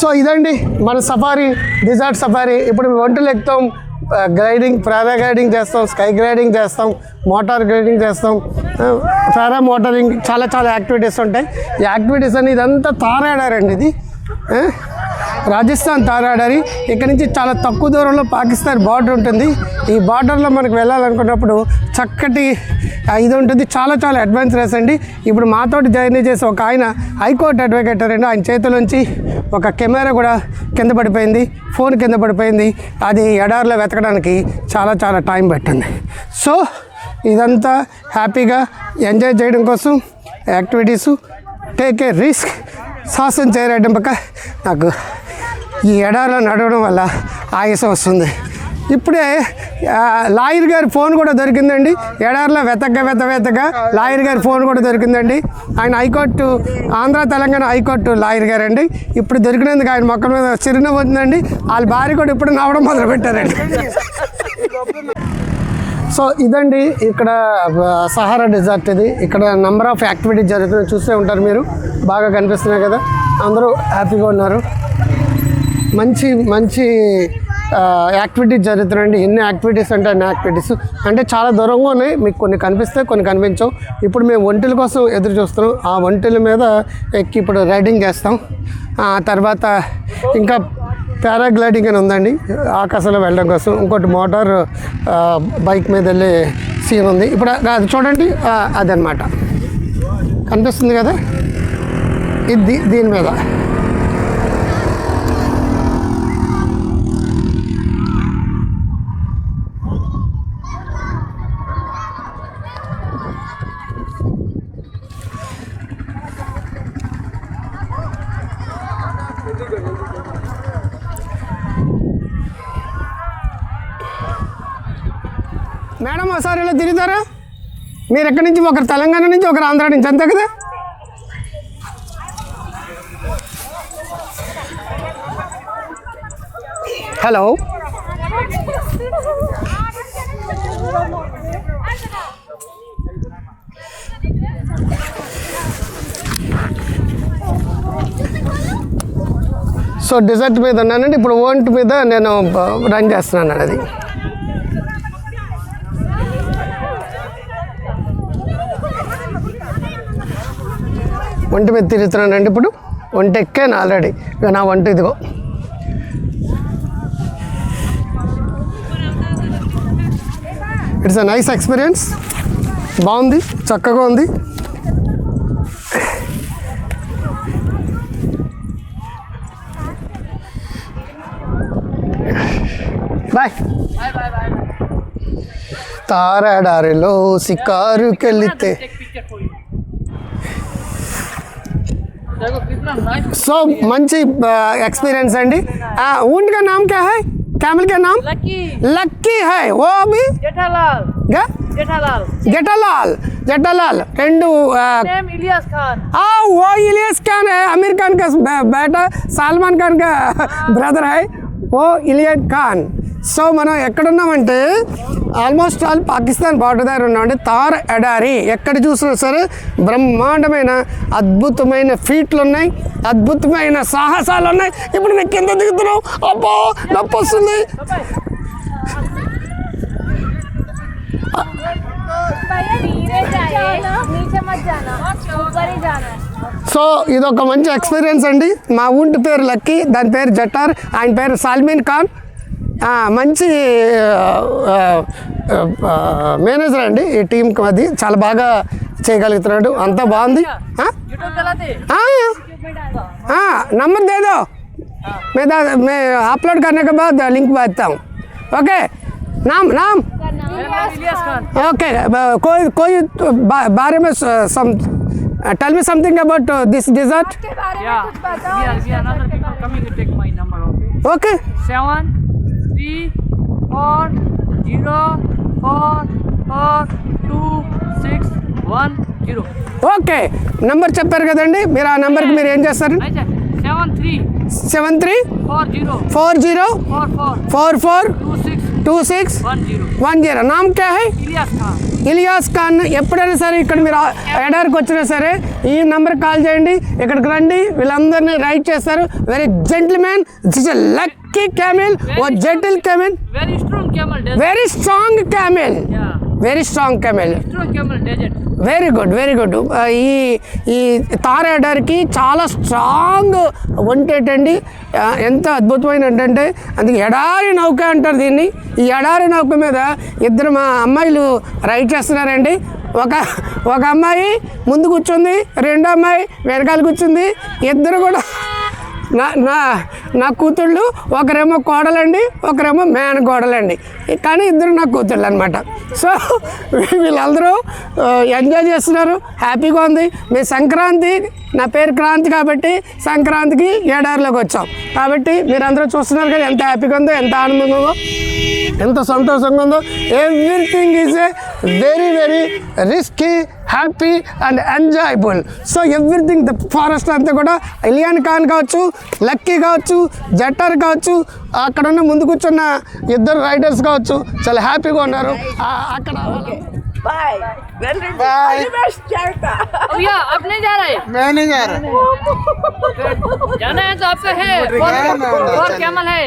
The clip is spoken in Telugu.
సో ఇదండి మన సఫారీ డిజార్ట్ సఫారీ. ఇప్పుడు ఒంటలు ఎక్కుతాం గ్రైడింగ్ పారాగ్లైడింగ్ చేస్తాం స్కై గ్రైడింగ్ చేస్తాం మోటార్ గ్రైడింగ్ చేస్తాం పారా మోటారింగ్ చాలా చాలా యాక్టివిటీస్ ఉంటాయి. ఈ యాక్టివిటీస్ అని ఇదంతా తారాడారండి ఇది. రాజస్థాన్ తారాడని ఇక్కడ నుంచి చాలా తక్కువ దూరంలో పాకిస్తాన్ బార్డర్ ఉంటుంది. ఈ బార్డర్లో మనకు వెళ్ళాలనుకున్నప్పుడు చక్కటి ఇది ఉంటుంది. చాలా చాలా అడ్వెంచరస్ అండి. ఇప్పుడు మాతోటి జర్నీ చేసి ఒక ఆయన హైకోర్టు అడ్వకేట్ అండి. ఆయన చేతిలోంచి ఒక కెమెరా కూడా కింద పడిపోయింది. ఫోన్ కింద పడిపోయింది. అది ఎడారిలో వెతకడానికి చాలా చాలా టైం పట్టింది. సో ఇదంతా హ్యాపీగా ఎంజాయ్ చేయడం కోసం యాక్టివిటీసు టేక్ ఏ రిస్క్ సాహసం చేయడం పక్క నాకు ఈ ఎడారిలో నడవడం వల్ల ఆయాసం వస్తుంది. ఇప్పుడే లాయర్ గారి ఫోన్ కూడా దొరికిందండి. ఎడారిలో వెతక వెత వెతక లాయర్ గారి ఫోన్ కూడా దొరికిందండి. ఆయన high court Andhra Telangana high court lawyer garu అండి ఇప్పుడు దొరికినందుకు ఆయన మొక్కల మీద చిరునవ్వు ఉందండి వాళ్ళ భార్య కూడా ఇప్పుడు నవ్వడం మొదలుపెట్టారండి. సో ఇదండి ఇక్కడ సహారా డిజార్ట్ ఇది. ఇక్కడ నెంబర్ ఆఫ్ యాక్టివిటీస్ జరుగుతున్నాయి చూస్తూ ఉంటారు మీరు. బాగా కనిపిస్తున్నాయి కదా. అందరూ హ్యాపీగా ఉన్నారు. మంచి మంచి యాక్టివిటీస్ జరుగుతున్నాయండి. ఎన్ని యాక్టివిటీస్ అంటే అన్ని యాక్టివిటీస్ అంటే చాలా దూరంగా ఉన్నాయి. మీకు కొన్ని కనిపిస్తాయి కొన్ని కనిపించవు. ఇప్పుడు మేము ఒంటెల కోసం ఎదురు చూస్తున్నాం. ఆ ఒంటెల మీద ఎక్కి ఇప్పుడు రైడింగ్ చేస్తాం. ఆ తర్వాత ఇంకా పారాగ్లైడింగ్ అని ఉందండి. ఆకాశంలో వెళ్ళడం కోసం. ఇంకోటి మోటార్ బైక్ మీద వెళ్ళే సీన్ ఉంది. ఇప్పుడు అది చూడండి. అదనమాట కనిపిస్తుంది కదా? ఇది దీని మీద. మేడం ఒకసారి ఇలా తిరుగుతారా? మీరు ఎక్కడి నుంచి? ఒకరు తెలంగాణ నుంచి ఒకరు ఆంధ్ర నుంచి అంతే కదా? హలో? సో డిజర్ట్ మీద ఉన్నానండి. ఇప్పుడు ఓంట్ మీద నేను రన్ చేస్తున్నాను అది ఒంటి మీద తిరుగుతున్నానండి ఇప్పుడు. ఒంటి ఎక్కాను ఆల్రెడీ ఇక నా వంట ఇదిగో. ఇట్స్ అ నైస్ ఎక్స్పీరియన్స్ బాగుంది చక్కగా ఉంది. బాయ్ తారాడారిలో సికారుకెళ్తే सो मंची एक्सपीरियंस अंडी ऊँट का नाम क्या है कैमल का नाम लक्की है वो अभी जेठालाल क्या जेठालाल जेठालाल जेठालाल रेंडू इलियास खान आ वो इलियास खान है अमीर खान का बेटा सलमान खान का ब्रदर है वो इलियास खान సో మనం ఎక్కడున్నామంటే ఆల్మోస్ట్ ఆల్ పాకిస్తాన్ బార్డర్ దగ్గర ఉన్నామండి. తార్ ఎడారి ఎక్కడ చూసినా సరే బ్రహ్మాండమైన అద్భుతమైన ఫీట్లు ఉన్నాయి అద్భుతమైన సాహసాలు ఉన్నాయి ఇప్పుడు నేను కింద దిగుతున్నావు. అబ్బో నొప్పి వస్తుంది సో ఇది ఒక మంచి ఎక్స్పీరియన్స్ అండి. మా ఊంటి పేరు లక్కీ దాని పేరు జటార్ ఆయన పేరు సాల్మీన్ ఖాన్. మంచి మేనేజర్ అండి ఈ టీంకి అది చాలా బాగా చేయగలుగుతున్నాడు అంతా బాగుంది ఆ? यूट्यूब चलाते ఆ, ఆ, నంబర్ दे दो मैं दा- मैं अपलोड करने के बाद लिंक भेजता हूँ ओके नाम नाम मेरा नाम इलियास खान ओके ब- कोई कोई तो बा- बारे में some tell me something about this dessert के बारे में Yeah, कुछ we बताओ are, we are another people coming to take my number, okay? Okay Seven, three, four, zero, four, four, two, six, one, zero. Okay number చెప్పారు కదండి మీరు ఆ నెంబర్కి మీరు ఏం చేస్తారు ऐसे seven, three, seven three four, zero, four zero four, four, four four two, six, two six one, zero. One zero नाम क्या है इलियास खान ఇలియాస్ ఖాన్ ఎప్పుడైనా సరే ఇక్కడ మీరు ఎడారికి వచ్చినా సరే ఈ నెంబర్ కాల్ చేయండి ఇక్కడికి రండి వీళ్ళందరినీ రైడ్ చేస్తారు very gentlemen this lucky camel oh gentle camel Very strong camel. desert. Very strong camel Yeah. Very strong Strong camel desert. Very good very good ఈ ఈ తార్ ఎడారికి చాలా స్ట్రాంగ్ వంటేటండి ఆ, ఎంత అద్భుతమైన ఏంటంటే అందుకే ఎడారి నౌక అంటారు దీన్ని. ఈ ఎడారి నౌక మీద ఇద్దరు మా అమ్మాయిలు రైడ్ చేస్తున్నారండి. ఒక ఒక అమ్మాయి ముందు కూర్చుంది రెండో అమ్మాయి వెనకాల కూర్చుంది. ఇద్దరు కూడా నా నా నా కూతుళ్ళు ఒకరేమో కోడలండి ఒకరేమో మేన కోడలండి. కానీ ఇద్దరు నా కూతుళ్ళు అనమాట సో వీళ్ళందరూ ఎంజాయ్ చేస్తున్నారు. హ్యాపీగా ఉంది. మీ సంక్రాంతి నా పేరు క్రాంతి కాబట్టి సంక్రాంతికి ఏడారిలోకి వచ్చాం. కాబట్టి మీరందరూ చూస్తున్నారు కదా ఎంత హ్యాపీగా ఉందో ఎంత ఆనందంగా ఉందో ఎంత సంతోషంగా ఉందో. Everything is a very very risky Happy and enjoyable so everything the forest అంతా కూడా ఇలియాన్ ఖాన్ కావచ్చు లక్కీ కావచ్చు జట్టర్ కావచ్చు అక్కడ ఉన్న ముందు కూర్చున్న ఇద్దరు రైడర్స్ కావచ్చు చాలా హ్యాపీగా ఉన్నారు ఆ, అక్కడ Bye. Very good. Bye. All the best, Charka. Oh yeah, आप नहीं जा रहे మేనేజర్ जाना है तो आपका है फोर कैमल है